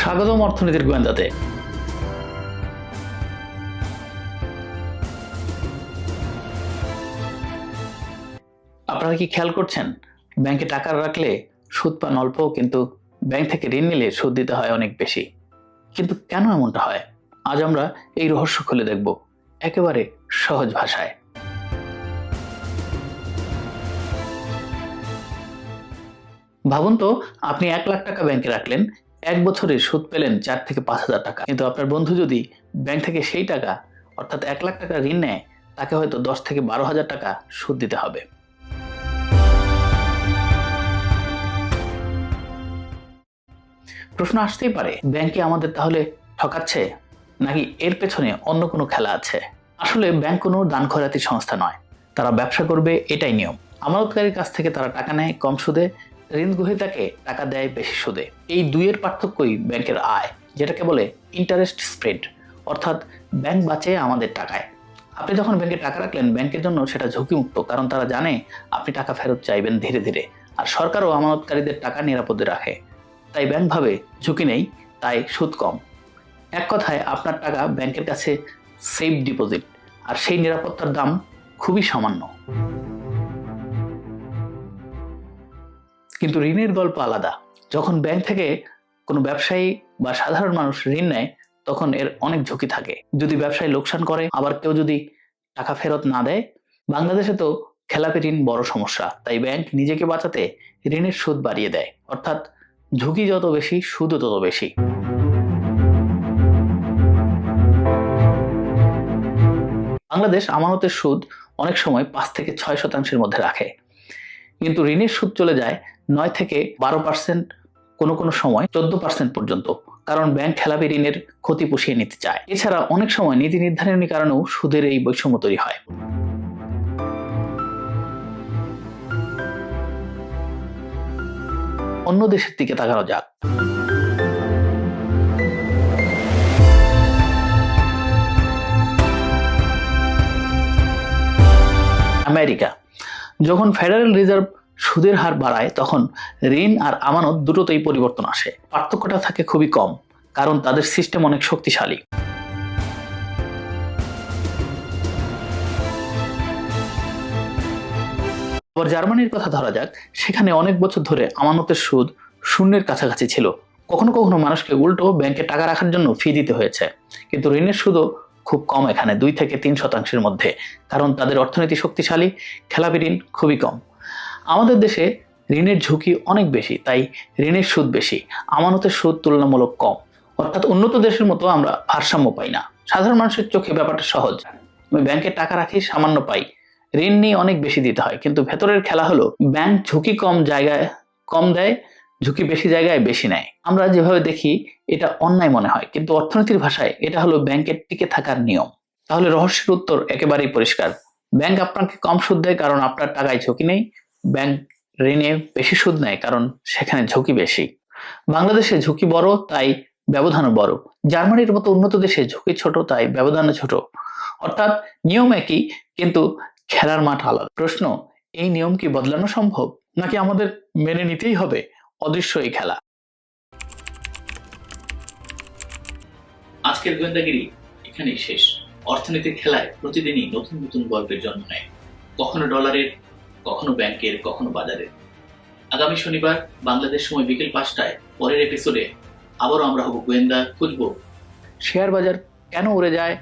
স্বাগতম অর্থনীতির গোয়েন্দাতে। আপনারা কি খেয়াল করছেন? ব্যাংকে টাকা রাখলে সুদ পান অল্প, কিন্তু ব্যাংক থেকে ঋণ নিলে সুদ দিতে হয় অনেক বেশি। কিন্তু কেন এমনটা হয়? আজ আমরা এই রহস্য খুলে দেখব, একেবারে সহজ ভাষায়। ভাবুন তো, আপনি এক লাখ টাকা ব্যাংকে রাখলেন এক বছরে সুদ পেলেন চার থেকে পাঁচ হাজার টাকা। কিন্তু আপনার বন্ধু যদি ব্যাংক থেকে সেই টাকা, অর্থাৎ এক লাখ টাকা ঋণ নেয়, তাকে হয়তো দশ থেকে বারো হাজার টাকা সুদ দিতে হবে। প্রশ্ন আসতেই পারে, ব্যাংকে আমাদের তাহলে ঠকাচ্ছে? নাকি এর পেছনে অন্য কোনো খেলা আছে? আসলে ব্যাংক কোনো দান খয়রাতি সংস্থা নয়। তারা ব্যবসা করবে, এটাই নিয়ম। আমানতকারীর কাছ থেকে তারা টাকা নেয় কম সুদে ঋণ গ্রহীতাকে টাকা দেয় বেশি সুদে। এই দুইয়ের পার্থক্যই ব্যাংকের আয়, যেটাকে বলে ইন্টারেস্ট স্প্রেড অর্থাৎ ব্যাংক বাঁচে আমাদের টাকায়। আপনি যখন ব্যাংকে টাকা রাখলেন, ব্যাংকের জন্য সেটা ঝুঁকিমুক্ত, কারণ তারা জানে আপনি টাকা ফেরত চাইবেন ধীরে ধীরে, আর সরকারও আমানতকারীদের টাকা নিরাপদে রাখে। তাই ব্যাংক ভাবে ঝুঁকি নেই, তাই সুদ কম। এক কথায়, আপনার টাকা ব্যাংকের কাছে সেফ ডিপোজিট আর সেই নিরাপত্তার দাম খুবই সামান্য। কিন্তু ঋণের গল্প আলাদা। যখন ব্যাংক থেকে কোনো ব্যবসায়ী বা সাধারণ মানুষ ঋণ নেয়, তখন এর অনেক ঝুঁকি থাকে। যদি ব্যবসায়ী লোকসান করে, আবার কেউ যদি টাকা ফেরত না দেয়, বাংলাদেশে তো খেলাপি ঋণ বড় সমস্যা। তাই ব্যাংক নিজেকে বাঁচাতে ঋণের সুদ বাড়িয়ে দেয়। অর্থাৎ ঝুঁকি যত বেশি, সুদও তত বেশি। বাংলাদেশ আমানতের সুদ অনেক সময় পাঁচ থেকে ছয় শতাংশের মধ্যে রাখে। কিন্তু ঋণের সুদ চলে যায় নয় থেকে বারো পার্সেন্ট কোনো কোনো সময় চোদ্দ পার্সেন্ট পর্যন্ত, কারণ ব্যাংক খেলাপি ঋণের ক্ষতি পুষিয়ে নিতে চায়। এছাড়া অনেক সময় নীতি নির্ধারণের কারণেও সুদের এই বৈষম্য তৈরি হয়। অন্য দেশের দিকে তাকানো যাক। আমেরিকা, যখন ফেডারেল রিজার্ভ সুদের হার বাড়ায়, তখন ঋণ আর আমানত দুটোতেই পরিবর্তন আসে। পার্থক্যটা থাকে খুবই কম, কারণ তাদের সিস্টেম অনেক শক্তিশালী। আবার জার্মানির কথা ধরা যাক, সেখানে অনেক বছর ধরে আমানতের সুদ শূন্যের কাছাকাছি ছিল। কখনো কখনো মানুষকে উল্টো ব্যাংকে টাকা রাখার জন্য ফি দিতে হয়েছে। কিন্তু ঋণের সুদও খুব কম এখানে, দুই থেকে তিন শতাংশের মধ্যে, কারণ তাদের অর্থনীতি শক্তিশালী, খেলাপি ঋণ খুবই কম। আমাদের দেশে ঋণের ঝুঁকি অনেক বেশি, তাই ঋণের সুদ বেশি, আমানতের সুদ তুলনামূলক কম। অর্থাৎ উন্নত দেশের মতো আমরা ভারসাম্য পাই না। সাধারণ মানুষের চোখে ব্যাপারটা সহজ। আমি ব্যাংকে টাকা রাখি, সামান্য পাই। ঋণ নিয়ে অনেক বেশি দিতে হয়, কিন্তু ভেতরের খেলা হলো, ব্যাংক ঝুঁকি কম জায়গায় কম দেয়, ঝুঁকি বেশি জায়গায় বেশি নেয়। আমরা যেভাবে দেখি, এটা অন্যায় মনে হয়, কিন্তু অর্থনীতির ভাষায় এটা হলো ব্যাংকের টিকে থাকার নিয়ম। তাহলে রহস্যের উত্তর একেবারেই পরিষ্কার। ব্যাংক আপনাকে কম সুদ দেয় কারণ আপনার টাকায় ঝুঁকি নেই ব্যাংক ঋণে বেশি সুদ নেয় কারণ সেখানে ঝুঁকি বেশি। বাংলাদেশে ঝুঁকি বড়, তাই ব্যবধানও বড়। জার্মানির মতো উন্নত দেশে ঝুঁকি ছোট, তাই ব্যবধানও ছোট। অর্থাৎ নিয়ম একই, কিন্তু খেলার মাঠ আলাদা। প্রশ্ন, এই নিয়ম কি বদলানো সম্ভব? নাকি আমাদের মেনে নিতেই হবে অদৃশ্য এই খেলা? আজকের গোয়েন্দাগিরি এখানেই শেষ। অর্থনীতির খেলায় প্রতিদিনই নতুন নতুন গল্পের জন্ম নেয়। কখনো ডলারের কখনো ব্যাংকের, কখনো বাজারে। আগামী শনিবার বাংলাদেশ সময় বিকেল পাঁচটায় পরের এপিসোডে আবারও আমরা হব গোয়েন্দা খুঁজব। শেয়ার বাজার কেন উড়ে যায়?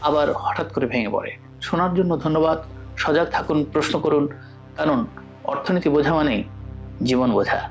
আবার হঠাৎ করে ভেঙে পড়ে। শোনার জন্য ধন্যবাদ। সজাগ থাকুন, প্রশ্ন করুন। কারণ অর্থনীতি বোঝা মানেই জীবন বোঝা।